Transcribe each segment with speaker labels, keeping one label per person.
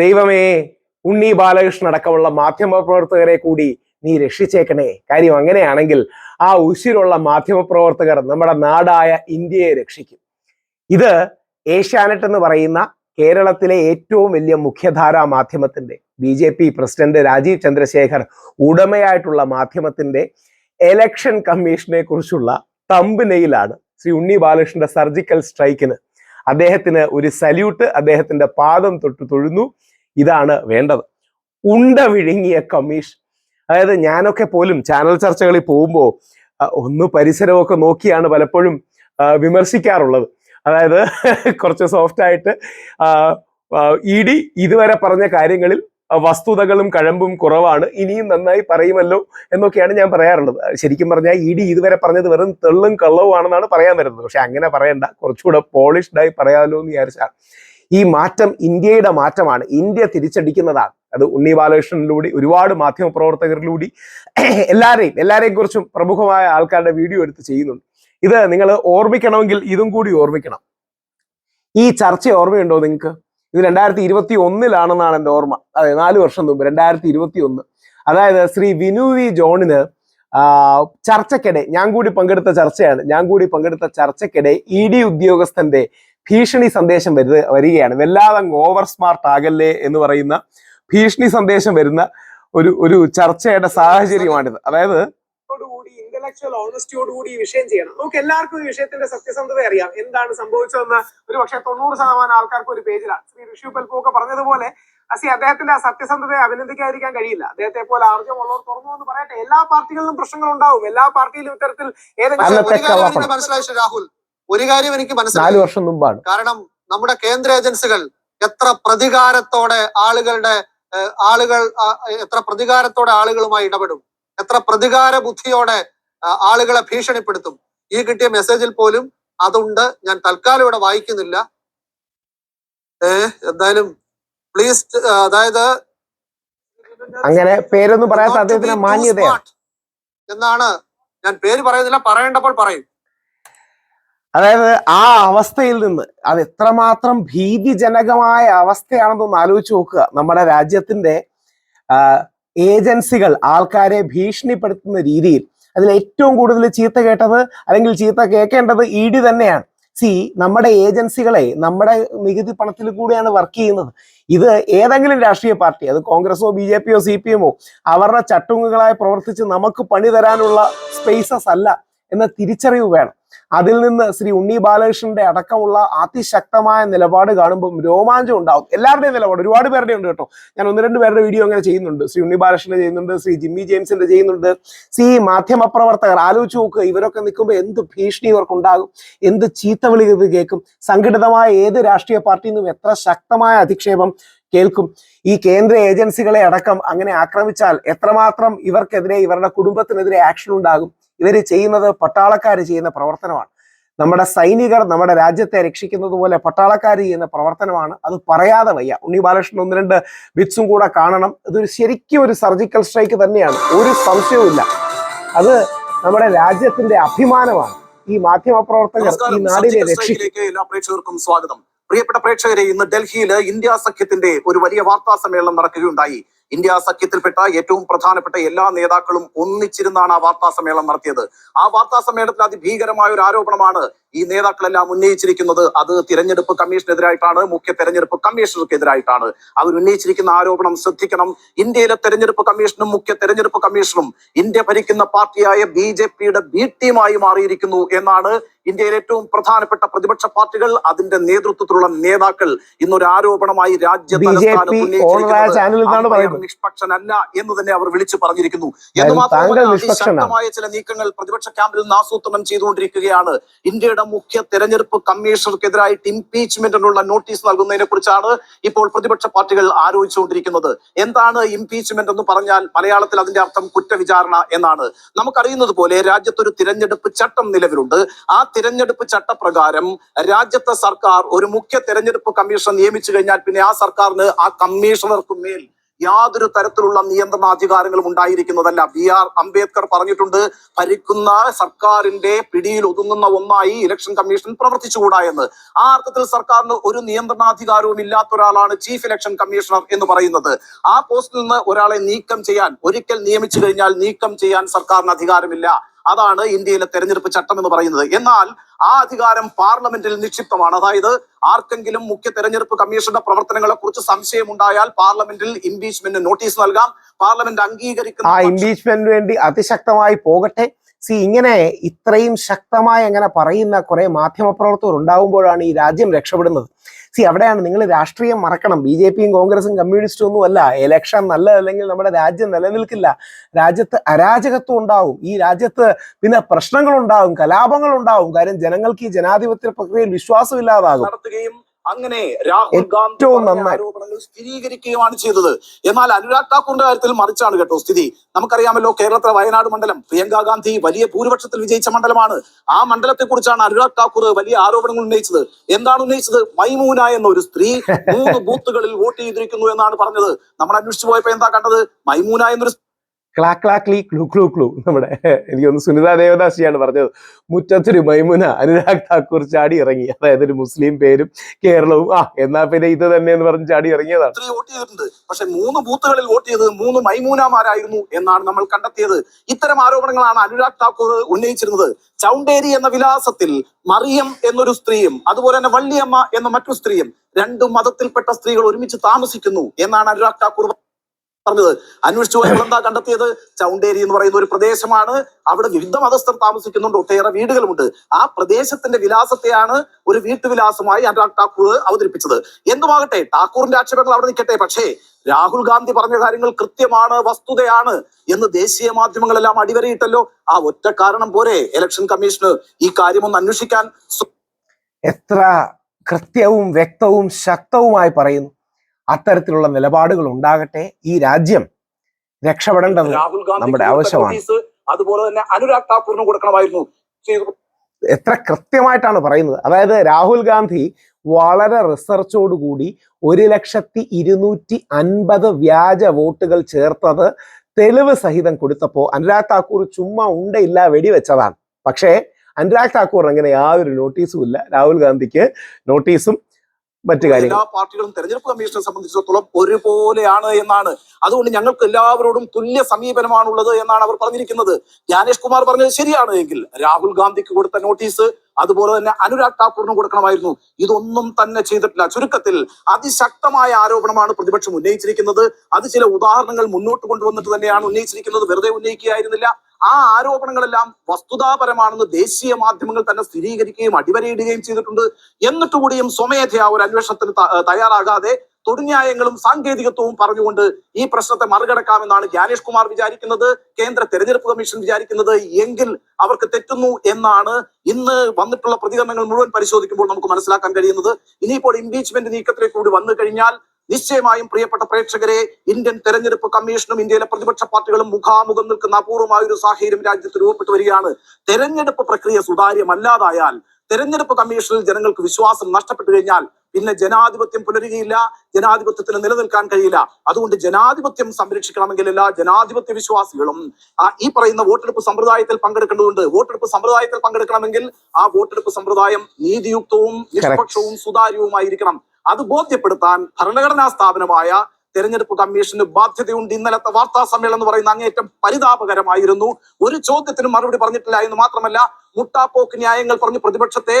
Speaker 1: ദൈവമേ ഉണ്ണി ബാലകൃഷ്ണൻ അടക്കമുള്ള മാധ്യമ പ്രവർത്തകരെ കൂടി നീ രക്ഷിച്ചേക്കണേ. കാര്യം അങ്ങനെയാണെങ്കിൽ ആ ഉശിരുള്ള മാധ്യമ പ്രവർത്തകർ നമ്മുടെ നാടായ ഇന്ത്യയെ രക്ഷിക്കും. ഇത് ഏഷ്യാനെറ്റ് എന്ന് പറയുന്ന കേരളത്തിലെ ഏറ്റവും വലിയ മുഖ്യധാരാ മാധ്യമത്തിന്റെ B J P president Rajeev Chandrasekhar ഉടമയായിട്ടുള്ള മാധ്യമത്തിന്റെ എലക്ഷൻ കമ്മീഷനെ കുറിച്ചുള്ള തമ്പ് നെയിലാണ് ശ്രീ ഉണ്ണി ബാലകൃഷ്ണന്റെ സർജിക്കൽ സ്ട്രൈക്കിന് അദ്ദേഹത്തിന് ഒരു സല്യൂട്ട് അദ്ദേഹത്തിന്റെ പാദം തൊട്ട് തൊഴുന്നു. ഇതാണ് വേണ്ടത്. ഉണ്ട വിഴുങ്ങിയ കമ്മീഷൻ അതായത് ഞാനൊക്കെ പോലും ചാനൽ ചർച്ചകളിൽ പോകുമ്പോൾ ഒന്ന് പരിസരമൊക്കെ നോക്കിയാണ് പലപ്പോഴും വിമർശിക്കാറുള്ളത്. അതായത് കുറച്ച് സോഫ്റ്റ് ആയിട്ട് ഇ ഡി ഇതുവരെ പറഞ്ഞ കാര്യങ്ങളിൽ വസ്തുതകളും കഴമ്പും കുറവാണ്. ഇനിയും നന്നായി പറയുമല്ലോ എന്നൊക്കെയാണ് ഞാൻ പറയാറുള്ളത്. ശരിക്കും പറഞ്ഞാൽ ഇ ഡി ഇതുവരെ പറഞ്ഞത് വെറും തെള്ളും കള്ളവുമാണെന്നാണ് പറയാൻ വരുന്നത്. പക്ഷെ അങ്ങനെ പറയണ്ട. കുറച്ചുകൂടെ പോളിഷ്ഡായി പറയാമല്ലോ എന്ന് വിചാരിച്ചാൽ ഈ മാറ്റം ഇന്ത്യയുടെ മാറ്റമാണ്. ഇന്ത്യ തിരിച്ചടിക്കുന്നതാണ്. അത് ഉണ്ണി ബാലകൃഷ്ണനിലൂടെ ഒരുപാട് മാധ്യമ പ്രവർത്തകരിലൂടെ എല്ലാവരെയും എല്ലാവരെയും കുറിച്ചും പ്രമുഖമായ ആൾക്കാരുടെ വീഡിയോ എടുത്ത് ചെയ്യുന്നുണ്ട്. ഇത് നിങ്ങൾ ഓർമ്മിക്കണമെങ്കിൽ ഇതും കൂടി ഓർമ്മിക്കണം. ഈ ചർച്ച ഓർമ്മയുണ്ടോ നിങ്ങൾക്ക്? ഇത് രണ്ടായിരത്തി ഇരുപത്തി ഒന്നിലാണെന്നാണ് എന്റെ ഓർമ്മ. അതെ നാല് വർഷം മുമ്പ് രണ്ടായിരത്തി ഇരുപത്തി ഒന്ന് അതായത് ശ്രീ വിനു വി ജോണിന് ചർച്ചക്കിടെ ഞാൻ കൂടി പങ്കെടുത്ത ചർച്ചയാണ്. ഞാൻ കൂടി പങ്കെടുത്ത ചർച്ചയ്ക്കിടെ ഇ ഡി ഉദ്യോഗസ്ഥന്റെ ഭീഷണി സന്ദേശം വരുത് വരികയാണ്. വല്ലാതെ ഓവർ സ്മാർട്ട് ആകല്ലേ എന്ന് പറയുന്ന ഭീഷണി സന്ദേശം വരുന്ന ഒരു ഒരു ചർച്ചയുടെ സാഹചര്യമാണിത്. അതായത്
Speaker 2: ഇന്റലക്ച്വൽ ഓണസ്റ്റിയോടുകൂടി ഈ വിഷയം ചെയ്യണം. നമുക്ക് എല്ലാവർക്കും ഈ വിഷയത്തിന്റെ സത്യസന്ധത അറിയാം. എന്താണ് സംഭവിച്ചതെന്ന് ഒരു പക്ഷേ തൊണ്ണൂറ് ശതമാനം ആൾക്കാർക്ക് ഒരു പേജിലാണ് ശ്രീ ഋഷി പൽപു ഒക്കെ പറഞ്ഞതുപോലെ അസി അദ്ദേഹത്തിന്റെ ആ സത്യസന്ധതയെ അഭിനന്ദിക്കാതിരിക്കാൻ കഴിയില്ല. അദ്ദേഹത്തെ പോലെ ആർജമുള്ളവർ തുറന്നു എന്ന് പറയട്ടെ. എല്ലാ പാർട്ടികളിലും പ്രശ്നങ്ങൾ ഉണ്ടാവും. എല്ലാ പാർട്ടിയിലും ഇത്തരത്തിൽ ഏതെങ്കിലും.
Speaker 3: മനസ്സിലായി രാഹുൽ. ഒരു കാര്യം എനിക്ക് മനസ്സിലായി.
Speaker 1: വർഷം മുമ്പാണ്.
Speaker 3: കാരണം നമ്മുടെ കേന്ദ്ര ഏജൻസികൾ എത്ര പ്രതികാരത്തോടെ ആളുകളുടെ ആളുകൾ എത്ര പ്രതികാരത്തോടെ ആളുകളുമായി ഇടപെടും? എത്ര പ്രതികാര ബുദ്ധിയോടെ ആളുകളെ ഭീഷണിപ്പെടുത്തും. ഈ കിട്ടിയ മെസ്സേജിൽ പോലും അതുണ്ട്. ഞാൻ തൽക്കാലം ഇവിടെ വായിക്കുന്നില്ല. എന്തായാലും പ്ലീസ് അതായത്
Speaker 1: അങ്ങനെ പേരൊന്നും പറയാത്ത അദ്ദേഹത്തിന്
Speaker 3: മാന്യത എന്നാണ് ഞാൻ പേര് പറയുന്നില്ല. പറയേണ്ടപ്പോൾ പറയും.
Speaker 1: അതായത് ആ അവസ്ഥയിൽ നിന്ന് അത് എത്രമാത്രം ഭീതിജനകമായ അവസ്ഥയാണെന്നൊന്ന് ആലോചിച്ച് നോക്കുക. നമ്മുടെ രാജ്യത്തിന്റെ ഏജൻസികൾ ആൾക്കാരെ ഭീഷണിപ്പെടുത്തുന്ന രീതിയിൽ അതിൽ ഏറ്റവും കൂടുതൽ ചീത്ത കേട്ടത് അല്ലെങ്കിൽ ചീത്ത കേൾക്കേണ്ടത് ഇ ഡി തന്നെയാണ്. സി നമ്മുടെ ഏജൻസികളെ നമ്മുടെ നികുതി പണത്തിൽ കൂടെയാണ് വർക്ക് ചെയ്യുന്നത്. ഇത് ഏതെങ്കിലും രാഷ്ട്രീയ പാർട്ടി അത് കോൺഗ്രസോ ബി ജെ പിയോ സി പി എമ്മോ അവരുടെ ചട്ടുങ്ങുകളായി പ്രവർത്തിച്ച് നമുക്ക് പണി തരാനുള്ള സ്പേസസ് അല്ല എന്ന തിരിച്ചറിവ് വേണം. അതിൽ നിന്ന് ശ്രീ ഉണ്ണി ബാലകൃഷ്ണന്റെ അടക്കമുള്ള അതിശക്തമായ നിലപാട് കാണുമ്പോൾ രോമാഞ്ചം ഉണ്ടാവും. എല്ലാവരുടെയും നിലപാട്. ഒരുപാട് പേരുടെ ഉണ്ട് കേട്ടോ. ഞാൻ ഒന്ന് രണ്ട് പേരുടെ വീഡിയോ അങ്ങനെ ചെയ്യുന്നുണ്ട്. ശ്രീ ഉണ്ണി ബാലകൃഷ്ണന്റെ ചെയ്യുന്നുണ്ട് ശ്രീ ജിമ്മി ജെയിംസിന്റെ ചെയ്യുന്നുണ്ട് സി മാധ്യമ പ്രവർത്തകർ ആലോചിച്ച് നോക്കുക ഇവരൊക്കെ നിൽക്കുമ്പോൾ എന്ത് ഭീഷണി ഇവർക്കുണ്ടാകും? എന്ത് ചീത്ത വിളികൾ കേൾക്കും? സംഘടിതമായ ഏത് രാഷ്ട്രീയ പാർട്ടിയിൽ നിന്നും എത്ര ശക്തമായ അധിക്ഷേപം കേൾക്കും? ഈ കേന്ദ്ര ഏജൻസികളെ അടക്കം അങ്ങനെ ആക്രമിച്ചാൽ എത്രമാത്രം ഇവർക്കെതിരെ ഇവരുടെ കുടുംബത്തിനെതിരെ ആക്ഷൻ ഉണ്ടാകും? ഇവർ ചെയ്യുന്നത് പട്ടാളക്കാർ ചെയ്യുന്ന പ്രവർത്തനമാണ്. നമ്മുടെ സൈനികർ നമ്മുടെ രാജ്യത്തെ രക്ഷിക്കുന്നത് പോലെ പട്ടാളക്കാർ ചെയ്യുന്ന പ്രവർത്തനമാണ്. അത് പറയാതെ വയ്യ. ഉണ്ണി ബാലകൃഷ്ണൻ ഒന്ന് രണ്ട് ബിറ്റ്സും കൂടെ കാണണം. ഇതൊരു ശരിക്കും ഒരു സർജിക്കൽ സ്ട്രൈക്ക് തന്നെയാണ്. ഒരു സംശയവുമില്ല അത് നമ്മുടെ രാജ്യത്തിന്റെ അഭിമാനമാണ്. ഈ മാധ്യമ പ്രവർത്തകർ ഈ നാടിനെ രക്ഷിക്കും
Speaker 4: എല്ലാ പ്രേക്ഷകർക്കും സ്വാഗതം. പ്രിയപ്പെട്ട പ്രേക്ഷകരെ ഇന്ന് ഡൽഹിയിൽ ഇന്ത്യ സഖ്യത്തിന്റെ ഒരു വലിയ വാർത്താ സമ്മേളനം നടക്കുകയുണ്ടായി. ഇന്ത്യ സഖ്യത്തിൽപ്പെട്ട ഏറ്റവും പ്രധാനപ്പെട്ട എല്ലാ നേതാക്കളും ഒന്നിച്ചിരുന്നാണ് ആ വാർത്താ സമ്മേളനം നടത്തിയത്. ആ വാർത്താ സമ്മേളനത്തിൽ അതിഭീകരമായ ഒരു ആരോപണമാണ് ഈ നേതാക്കളെല്ലാം ഉന്നയിച്ചിരിക്കുന്നത്. അത് തിരഞ്ഞെടുപ്പ് കമ്മീഷനെതിരായിട്ടാണ് മുഖ്യ തെരഞ്ഞെടുപ്പ് കമ്മീഷണർക്കെതിരായിട്ടാണ്. അവർ ഉന്നയിച്ചിരിക്കുന്ന ആരോപണം ശ്രദ്ധിക്കണം. ഇന്ത്യയിലെ തെരഞ്ഞെടുപ്പ് കമ്മീഷനും മുഖ്യ തെരഞ്ഞെടുപ്പ് കമ്മീഷനും ഇന്ത്യ ഭരിക്കുന്ന പാർട്ടിയായ ബി ജെ പിയുടെ ബി ടീമായി മാറിയിരിക്കുന്നു എന്നാണ് ഇന്ത്യയിലെ ഏറ്റവും പ്രധാനപ്പെട്ട പ്രതിപക്ഷ പാർട്ടികൾ അതിന്റെ നേതൃത്വത്തിലുള്ള നേതാക്കൾ ഇന്നൊരു ആരോപണമായി രാജ്യ നിഷ്പക്ഷനല്ല എന്ന് തന്നെ അവർ വിളിച്ചു പറഞ്ഞിരിക്കുന്നു. എന്ന് മാത്രമല്ല ചില നീക്കങ്ങൾ പ്രതിപക്ഷ ക്യാമ്പിൽ നിന്ന് ആസൂത്രണം ചെയ്തുകൊണ്ടിരിക്കുകയാണ്. ഇന്ത്യയുടെ മുഖ്യ തെരഞ്ഞെടുപ്പ് കമ്മീഷണർക്കെതിരായിട്ട് ഇംപീച്ച്മെന്റിനുള്ള നോട്ടീസ് നൽകുന്നതിനെ കുറിച്ചാണ് ഇപ്പോൾ പ്രതിപക്ഷ പാർട്ടികൾ ആലോചിച്ചുകൊണ്ടിരിക്കുന്നത് എന്താണ് ഇംപീച്ച്മെന്റ് എന്ന് പറഞ്ഞാൽ മലയാളത്തിൽ അതിന്റെ അർത്ഥം കുറ്റവിചാരണ എന്നാണ്. നമുക്കറിയുന്നത് പോലെ രാജ്യത്തൊരു തിരഞ്ഞെടുപ്പ് ചട്ടം നിലവിലുണ്ട്. ആ തിരഞ്ഞെടുപ്പ് ചട്ടപ്രകാരം രാജ്യത്തെ സർക്കാർ ഒരു മുഖ്യ തിരഞ്ഞെടുപ്പ് കമ്മീഷൻ നിയമിച്ചു കഴിഞ്ഞാൽ പിന്നെ ആ സർക്കാരിന് ആ കമ്മീഷണർക്ക് മേൽ യാതൊരു തരത്തിലുള്ള നിയന്ത്രണാധികാരങ്ങളും ഉണ്ടായിരിക്കുന്നതല്ല. ബി ആർ അംബേദ്കർ പറഞ്ഞിട്ടുണ്ട് ഭരിക്കുന്ന സർക്കാരിന്റെ പിടിയിൽ ഒതുങ്ങുന്ന ഒന്നായി ഇലക്ഷൻ കമ്മീഷൻ പ്രവർത്തിച്ചുകൂടാ എന്ന്. ആ അർത്ഥത്തിൽ സർക്കാരിന് ഒരു നിയന്ത്രണാധികാരവും ഇല്ലാത്ത ഒരാളാണ് ചീഫ് ഇലക്ഷൻ കമ്മീഷണർ എന്ന് പറയുന്നത്. ആ പോസ്റ്റിൽ നിന്ന് ഒരാളെ നീക്കം ചെയ്യാൻ ഒരിക്കൽ നിയമിച്ചു കഴിഞ്ഞാൽ നീക്കം ചെയ്യാൻ സർക്കാരിന് അധികാരമില്ല. അതാണ് ഇന്ത്യയിലെ തെരഞ്ഞെടുപ്പ് ചട്ടം എന്ന് പറയുന്നത്. എന്നാൽ ആ അധികാരം പാർലമെന്റിൽ നിക്ഷിപ്തമാണ്. അതായത് ആർക്കെങ്കിലും മുഖ്യ തെരഞ്ഞെടുപ്പ് കമ്മീഷന്റെ പ്രവർത്തനങ്ങളെ കുറിച്ച് സംശയം ഉണ്ടായാൽ പാർലമെന്റിൽ ഇംപീച്ച്മെന്റ് നോട്ടീസ് നൽകാം. പാർലമെന്റ് അംഗീകരിക്കുന്ന ആ
Speaker 1: ഇംപീച്ച്മെന്റിന് വേണ്ടി അതിശക്തമായി പോകട്ടെ. സി ഇങ്ങനെ ഇത്രയും ശക്തമായി അങ്ങനെ പറയുന്ന കുറെ മാധ്യമപ്രവർത്തകർ ഉണ്ടാകുമ്പോഴാണ് ഈ രാജ്യം രക്ഷപ്പെടുന്നത്. സി അവിടെയാണ് നിങ്ങൾ രാഷ്ട്രീയം മറക്കണം. ബി ജെ പിയും കോൺഗ്രസും കമ്മ്യൂണിസ്റ്റും ഒന്നും അല്ല. ഇലക്ഷൻ നല്ലതല്ലെങ്കിൽ നമ്മുടെ രാജ്യം നിലനിൽക്കില്ല. രാജ്യത്ത് അരാജകത്വം ഉണ്ടാവും. ഈ രാജ്യത്ത് പിന്നെ കലാപങ്ങൾ ഉണ്ടാവും കാര്യം ജനങ്ങൾക്ക് ഈ ജനാധിപത്യ പ്രക്രിയയിൽ വിശ്വാസമില്ലാതാകും.
Speaker 4: നടത്തുകയും അങ്ങനെ രാഹുൽ ഗാന്ധി ആരോപണങ്ങൾ സ്ഥിരീകരിക്കുകയുമാണ് ചെയ്തത്. എന്നാൽ അനുരാഗ് ഠാക്കൂറിന്റെ കാര്യത്തിൽ മറിച്ചാണ് കേട്ടോ സ്ഥിതി. നമുക്കറിയാമല്ലോ കേരളത്തിലെ വയനാട് മണ്ഡലം പ്രിയങ്ക ഗാന്ധി വലിയ ഭൂരിപക്ഷത്തിൽ വിജയിച്ച മണ്ഡലമാണ്. ആ മണ്ഡലത്തെ കുറിച്ചാണ് അനുരാഗ് ഠാക്കൂർ വലിയ ആരോപണങ്ങൾ ഉന്നയിച്ചത്. എന്താണ് ഉന്നയിച്ചത്? മൈമൂന എന്ന ഒരു സ്ത്രീ മൂന്ന് ബൂത്തുകളിൽ വോട്ട് ചെയ്തിരിക്കുന്നു എന്നാണ് പറഞ്ഞത്. നമ്മൾ അന്വേഷിച്ചു പോയപ്പോ എന്താ കണ്ടത്? മൈമൂന എന്നൊരു
Speaker 1: ക്ലാ ക്ലാ ക്ലീ ക്ലൂ ക്ലൂ ക്ലൂ. നമ്മുടെ എനിക്കൊന്ന് സുനിത ദേവദാസിയാണ് പറഞ്ഞത്. മുറ്റത്തൊരു മൈമുന അനുരാഗ് താക്കൂർ ചാടി ഇറങ്ങി. അതായത് ഒരു മുസ്ലിം പേരും കേരളവും. ആ എന്നാ പിന്നെ ഇത് തന്നെ എന്ന് പറഞ്ഞ് ചാടി ഇറങ്ങിയതാണ്.
Speaker 4: വോട്ട് ചെയ്തിട്ടുണ്ട്. പക്ഷെ മൂന്ന് ബൂത്തുകളിൽ വോട്ട് ചെയ്തത് മൂന്ന് മൈമൂനമാരായിരുന്നു എന്നാണ് നമ്മൾ കണ്ടെത്തിയത്. ഇത്തരം ആരോപണങ്ങളാണ് അനുരാഗ് താക്കൂർ ഉന്നയിച്ചിരുന്നത്. ചൗണ്ടേരി എന്ന വിലാസത്തിൽ മറിയം എന്നൊരു സ്ത്രീയും അതുപോലെ തന്നെ വള്ളിയമ്മ എന്ന മറ്റു സ്ത്രീയും രണ്ടു മതത്തിൽപ്പെട്ട സ്ത്രീകൾ ഒരുമിച്ച് താമസിക്കുന്നു എന്നാണ് അനുരാഗ് ഠാക്കൂർ പറഞ്ഞത്. അന്വേഷിച്ചു എന്താ കണ്ടെത്തിയത്? ചൗണ്ടേരി എന്ന് പറയുന്ന ഒരു പ്രദേശമാണ്. അവിടെ വിവിധ മതസ്ഥർ താമസിക്കുന്നുണ്ട്. ഒട്ടേറെ വീടുകളുമുണ്ട്. ആ പ്രദേശത്തിന്റെ വിലാസത്തെയാണ് ഒരു വീട്ടുവിലാസമായി അനുരാഗ് ഠാക്കൂർ അവതരിപ്പിച്ചത്. എന്തുമാകട്ടെ ഠാക്കൂറിന്റെ ആക്ഷേപങ്ങൾ അവിടെ നിൽക്കട്ടെ. പക്ഷേ രാഹുൽ ഗാന്ധി പറഞ്ഞ കാര്യങ്ങൾ കൃത്യമാണ് വസ്തുതയാണ് എന്ന് ദേശീയ മാധ്യമങ്ങളെല്ലാം അടിവരയിട്ടല്ലോ. ആ ഒറ്റ കാരണം പോരെ ഇലക്ഷൻ കമ്മീഷന് ഈ കാര്യം ഒന്ന് അന്വേഷിക്കാൻ.
Speaker 1: എത്ര കൃത്യവും വ്യക്തവും ശക്തവുമായി പറയുന്നു. അത്തരത്തിലുള്ള നിലപാടുകൾ ഉണ്ടാകട്ടെ ഈ രാജ്യം രക്ഷപ്പെടേണ്ടത് നമ്മുടെ ആവശ്യമാണ്.
Speaker 4: അതുപോലെ തന്നെ അനുരാഗ് താക്കൂറിന് കൊടുക്കണമായിരുന്നു.
Speaker 1: എത്ര കൃത്യമായിട്ടാണ് പറയുന്നത്. അതായത് രാഹുൽ ഗാന്ധി വളരെ റിസർച്ചോടുകൂടി ഒരു ലക്ഷത്തി ഇരുന്നൂറ്റി അൻപത് വ്യാജ വോട്ടുകൾ ചേർത്തത് തെളിവ് സഹിതം കൊടുത്തപ്പോൾ അനുരാഗ് താക്കൂർ ചുമ്മാ ഉണ്ടയില്ല വെടിവെച്ചതാണ്. പക്ഷേ അനുരാഗ് താക്കൂറിന് അങ്ങനെ യാതൊരു നോട്ടീസും ഇല്ല. രാഹുൽ ഗാന്ധിക്ക് നോട്ടീസും മറ്റു കാര്യങ്ങൾ.
Speaker 4: എല്ലാ പാർട്ടികളും തെരഞ്ഞെടുപ്പ് കമ്മീഷനെ സംബന്ധിച്ചിടത്തോളം ഒരുപോലെയാണ് എന്നാണ്. അതുകൊണ്ട് ഞങ്ങൾക്ക് എല്ലാവരോടും തുല്യ സമീപനമാണുള്ളത് എന്നാണ് അവർ പറഞ്ഞിരിക്കുന്നത്. ജ്ഞാനേഷ് കുമാർ പറഞ്ഞത് ശരിയാണ് എങ്കിൽ രാഹുൽ ഗാന്ധിക്ക് കൊടുത്ത നോട്ടീസ് അതുപോലെ തന്നെ അനുരാഗ് ഠാക്കൂറിനും കൊടുക്കണമായിരുന്നു. ഇതൊന്നും തന്നെ ചെയ്തിട്ടില്ല. ചുരുക്കത്തിൽ അതിശക്തമായ ആരോപണമാണ് പ്രതിപക്ഷം ഉന്നയിച്ചിരിക്കുന്നത്. അത് ചില ഉദാഹരണങ്ങൾ മുന്നോട്ട് കൊണ്ടുവന്നിട്ട് തന്നെയാണ് ഉന്നയിച്ചിരിക്കുന്നത്. വെറുതെ ഉന്നയിക്കുകയായിരുന്നില്ല. ആ ആരോപണങ്ങളെല്ലാം വസ്തുതാപരമാണെന്ന് ദേശീയ മാധ്യമങ്ങൾ തന്നെ സ്ഥിരീകരിക്കുകയും അടിവരയിടുകയും ചെയ്തിട്ടുണ്ട്. എന്നിട്ടുകൂടിയും സ്വമേധയാ ഒരു അന്വേഷണത്തിന് തയ്യാറാകാതെ തൊടുന്യായങ്ങളും സാങ്കേതികത്വവും പറഞ്ഞുകൊണ്ട് ഈ പ്രശ്നത്തെ മറികടക്കാമെന്നാണ് ജ്ഞാനേഷ് കുമാർ വിചാരിക്കുന്നത്. കേന്ദ്ര തെരഞ്ഞെടുപ്പ് കമ്മീഷൻ വിചാരിക്കുന്നത് എങ്കിൽ അവർക്ക് തെറ്റുന്നു എന്നാണ് ഇന്ന് വന്നിട്ടുള്ള പ്രതികരണങ്ങൾ മുഴുവൻ പരിശോധിക്കുമ്പോൾ നമുക്ക് മനസ്സിലാക്കാൻ കഴിയുന്നത്. ഇനിയിപ്പോൾ ഇംപീച്ച്മെന്റ് നീക്കത്തിലേക്ക് കൂടി വന്നു കഴിഞ്ഞാൽ നിശ്ചയമായും പ്രിയപ്പെട്ട പ്രേക്ഷകരെ ഇന്ത്യൻ തെരഞ്ഞെടുപ്പ് കമ്മീഷനും ഇന്ത്യയിലെ പ്രതിപക്ഷ പാർട്ടികളും മുഖാമുഖം നിൽക്കുന്ന അപൂർവമായ ഒരു സാഹചര്യം രാജ്യത്ത് രൂപപ്പെട്ടു വരികയാണ്. തെരഞ്ഞെടുപ്പ് പ്രക്രിയ സുതാര്യമല്ലാതായാൽ തെരഞ്ഞെടുപ്പ് കമ്മീഷനിൽ ജനങ്ങൾക്ക് വിശ്വാസം നഷ്ടപ്പെട്ടു കഴിഞ്ഞാൽ പിന്നെ ജനാധിപത്യം പുലരുകയില്ല ജനാധിപത്യത്തിന് നിലനിൽക്കാൻ കഴിയില്ല. അതുകൊണ്ട് ജനാധിപത്യം സംരക്ഷിക്കണമെങ്കിൽ എല്ലാ ജനാധിപത്യ വിശ്വാസികളും ആ ഈ പറയുന്ന വോട്ടെടുപ്പ് സമ്പ്രദായത്തിൽ പങ്കെടുക്കേണ്ടതുണ്ട്. വോട്ടെടുപ്പ് സമ്പ്രദായത്തിൽ പങ്കെടുക്കണമെങ്കിൽ ആ വോട്ടെടുപ്പ് സമ്പ്രദായം നീതിയുക്തവും നിഷ്പക്ഷവും സുതാര്യവുമായിരിക്കണം. അത് ബോധ്യപ്പെടുത്താൻ ഭരണഘടനാ സ്ഥാപനമായ തെരഞ്ഞെടുപ്പ് കമ്മീഷന് ബാധ്യതയുണ്ട്. ഇന്നലത്തെ വാർത്താ സമ്മേളനം എന്ന് പറയുന്ന അങ്ങേറ്റം പരിതാപകരമായിരുന്നു. ഒരു ചോദ്യത്തിനും മറുപടി പറഞ്ഞിട്ടില്ല എന്ന് മാത്രമല്ല മുട്ടാപ്പോക്ക് ന്യായങ്ങൾ പറഞ്ഞ് പ്രതിപക്ഷത്തെ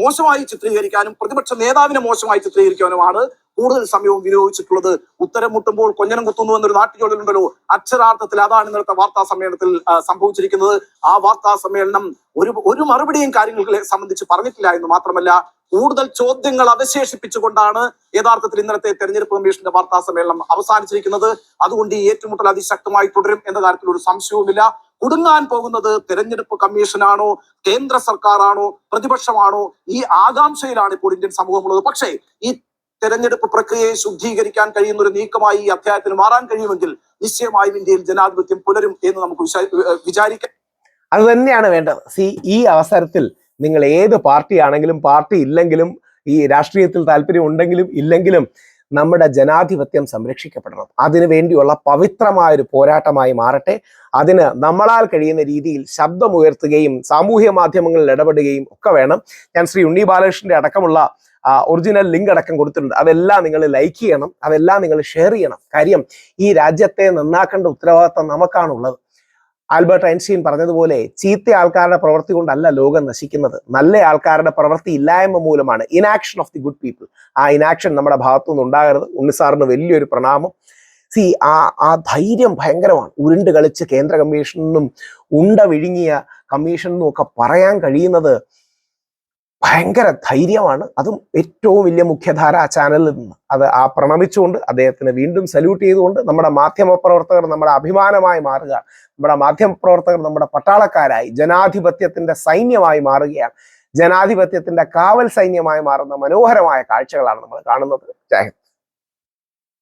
Speaker 4: മോശമായി ചിത്രീകരിക്കാനും പ്രതിപക്ഷ നേതാവിനെ മോശമായി ചിത്രീകരിക്കാനുമാണ് കൂടുതൽ സമയവും വിനിയോഗിച്ചിട്ടുള്ളത് ഉത്തരം മുട്ടുമ്പോൾ കൊഞ്ഞനം കുത്തുന്നു എന്നൊരു നാട്ടുചോളിലുണ്ടല്ലോ അക്ഷരാർത്ഥത്തിൽ അതാണ് ഇന്നത്തെ വാർത്താ സമ്മേളനത്തിൽ സംഭവിച്ചിരിക്കുന്നത്. ആ വാർത്താ സമ്മേളനം ഒരു ഒരു മറുപടിയും കാര്യങ്ങളെ സംബന്ധിച്ച് പറഞ്ഞിട്ടില്ല എന്ന് മാത്രമല്ല കൂടുതൽ ചോദ്യങ്ങൾ അവശേഷിപ്പിച്ചുകൊണ്ടാണ് യഥാർത്ഥത്തിൽ ഇന്നലത്തെ തെരഞ്ഞെടുപ്പ് കമ്മീഷന്റെ വാർത്താ സമ്മേളനം അവസാനിച്ചിരിക്കുന്നത്. അതുകൊണ്ട് ഈ ഏറ്റുമുട്ടൽ അതിശക്തമായി തുടരും എന്ന കാര്യത്തിൽ ഒരു സംശയവുമില്ല. കുടുങ്ങാൻ പോകുന്നത് തെരഞ്ഞെടുപ്പ് കമ്മീഷനാണോ കേന്ദ്ര സർക്കാരാണോ പ്രതിപക്ഷമാണോ? ഈ ആകാംക്ഷയിലാണ് ഇപ്പോൾ ഇന്ത്യൻ സമൂഹമുള്ളത്. പക്ഷേ ഈ തെരഞ്ഞെടുപ്പ് പ്രക്രിയയെ ശുദ്ധീകരിക്കാൻ കഴിയുന്ന ഒരു നീക്കമായി ഈ അധ്യായത്തിന് മാറാൻ കഴിയുമെങ്കിൽ നിശ്ചയമായും ഇന്ത്യയിൽ ജനാധിപത്യം പുലരും എന്ന് നമുക്ക് വിചാ- വിചാരിക്കാം.
Speaker 1: അത് തന്നെയാണ് വേണ്ടത്. സി ഈ അവസരത്തിൽ നിങ്ങൾ ഏത് പാർട്ടിയാണെങ്കിലും പാർട്ടി ഇല്ലെങ്കിലും ഈ രാഷ്ട്രീയത്തിൽ താല്പര്യം ഉണ്ടെങ്കിലും ഇല്ലെങ്കിലും നമ്മുടെ ജനാധിപത്യം സംരക്ഷിക്കപ്പെടണം. അതിനു വേണ്ടിയുള്ള പവിത്രമായ ഒരു പോരാട്ടമായി മാറട്ടെ. അതിന് നമ്മളാൽ കഴിയുന്ന രീതിയിൽ ശബ്ദമുയർത്തുകയും സാമൂഹ്യ മാധ്യമങ്ങളിൽ ഇടപെടുകയും ഒക്കെ വേണം. ഞാൻ ശ്രീ ഉണ്ണി ബാലകൃഷ്ണന്റെ അടക്കമുള്ള ഒറിജിനൽ ലിങ്ക് അടക്കം കൊടുത്തിട്ടുണ്ട്. അതെല്ലാം നിങ്ങൾ ലൈക്ക് ചെയ്യണം. അതെല്ലാം നിങ്ങൾ ഷെയർ ചെയ്യണം. കാര്യം ഈ രാജ്യത്തെ നന്നാക്കേണ്ട ഉത്തരവാദിത്തം നമുക്കാണുള്ളത് ആൽബർട്ട് ഐൻസ്റ്റീൻ പറഞ്ഞതുപോലെ ചീത്ത ആൾക്കാരുടെ പ്രവൃത്തി കൊണ്ടല്ല ലോകം നശിക്കുന്നത്. നല്ല ആൾക്കാരുടെ പ്രവൃത്തി ഇല്ലായ്മ മൂലമാണ് inaction of the good people ആ ഇനാക്ഷൻ നമ്മുടെ ഭാഗത്തുനിന്ന് ഉണ്ടാകരുത്. ഉണ്ണിസാറിന് വലിയൊരു പ്രണാമം. സി ആ ആ ധൈര്യം ഭയങ്കരമാണ്. ഉരുണ്ട് കളിച്ച് കേന്ദ്ര കമ്മീഷനും ഉണ്ട വിഴുങ്ങിയ കമ്മീഷനും ഒക്കെ പറയാൻ കഴിയുന്നത് ഭയങ്കര ധൈര്യമാണ്. അതും ഏറ്റവും വലിയ മുഖ്യധാര ചാനലിൽ നിന്ന്. അത് ആ പ്രണമിച്ചുകൊണ്ട് അദ്ദേഹത്തിന് വീണ്ടും സല്യൂട്ട് ചെയ്തുകൊണ്ട് നമ്മുടെ മാധ്യമ പ്രവർത്തകർ നമ്മുടെ അഭിമാനമായി മാറുക നമ്മുടെ മാധ്യമ പ്രവർത്തകർ നമ്മുടെ പട്ടാളക്കാരായി ജനാധിപത്യത്തിന്റെ സൈന്യമായി മാറുകയാണ്. ജനാധിപത്യത്തിന്റെ കാവൽ സൈന്യമായി മാറുന്ന മനോഹരമായ കാഴ്ചകളാണ് നമ്മൾ കാണുന്നത്. ജയ് ഹിന്ദ്.